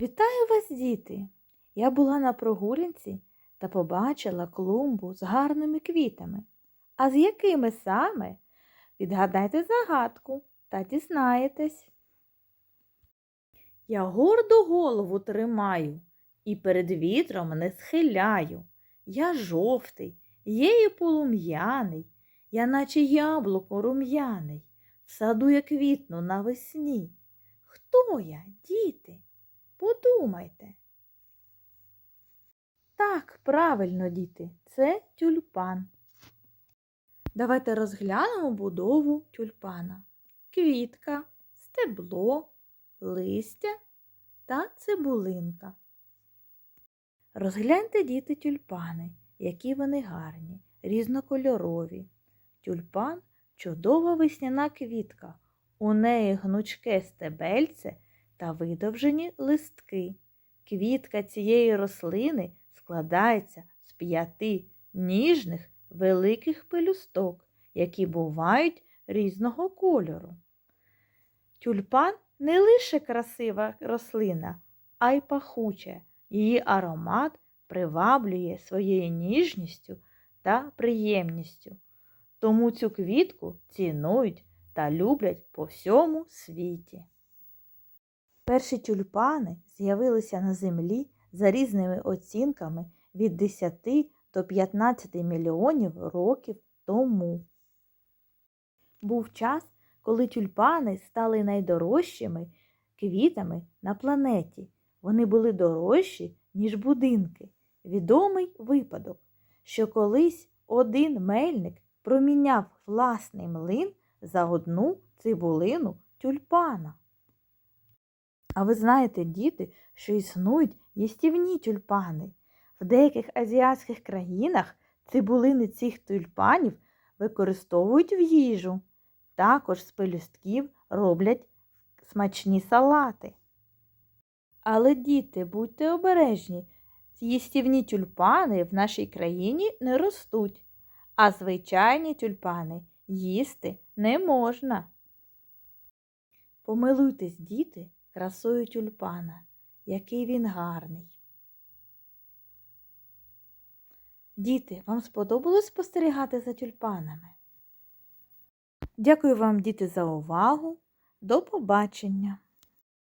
Вітаю вас, діти! Я була на прогулянці та побачила клумбу з гарними квітами. А з якими саме? Відгадайте загадку та дізнаєтесь. Я гордо голову тримаю і перед вітром не схиляю. Я жовтий, є і полум'яний, я наче яблуко рум'яний, в саду я квітну навесні. Хто я, діти? Подумайте. Так, правильно, діти, це тюльпан. Давайте розглянемо будову тюльпана. Квітка, стебло, листя та цибулинка. Розгляньте, діти, тюльпани, які вони гарні, різнокольорові. Тюльпан чудова весняна квітка. У неї гнучке стебельце та видовжені листки. Квітка цієї рослини складається з п'яти ніжних великих пелюсток, які бувають різного кольору. Тюльпан не лише красива рослина, а й пахуча. Її аромат приваблює своєю ніжністю та приємністю. Тому цю квітку цінують та люблять по всьому світі. Перші тюльпани з'явилися на землі за різними оцінками від 10 до 15 мільйонів років тому. Був час, коли тюльпани стали найдорожчими квітами на планеті. Вони були дорожчі, ніж будинки. Відомий випадок, що колись один мельник проміняв власний млин за одну цибулину тюльпана. А ви знаєте, діти, що існують їстівні тюльпани. В деяких азіатських країнах цибулини цих тюльпанів використовують в їжу. Також з пелюстків роблять смачні салати. Але, діти, будьте обережні, їстівні тюльпани в нашій країні не ростуть, а звичайні тюльпани їсти не можна. Помилуйтесь, діти, красою тюльпана, який він гарний. Діти, вам сподобалось спостерігати за тюльпанами? Дякую вам, діти, за увагу. До побачення!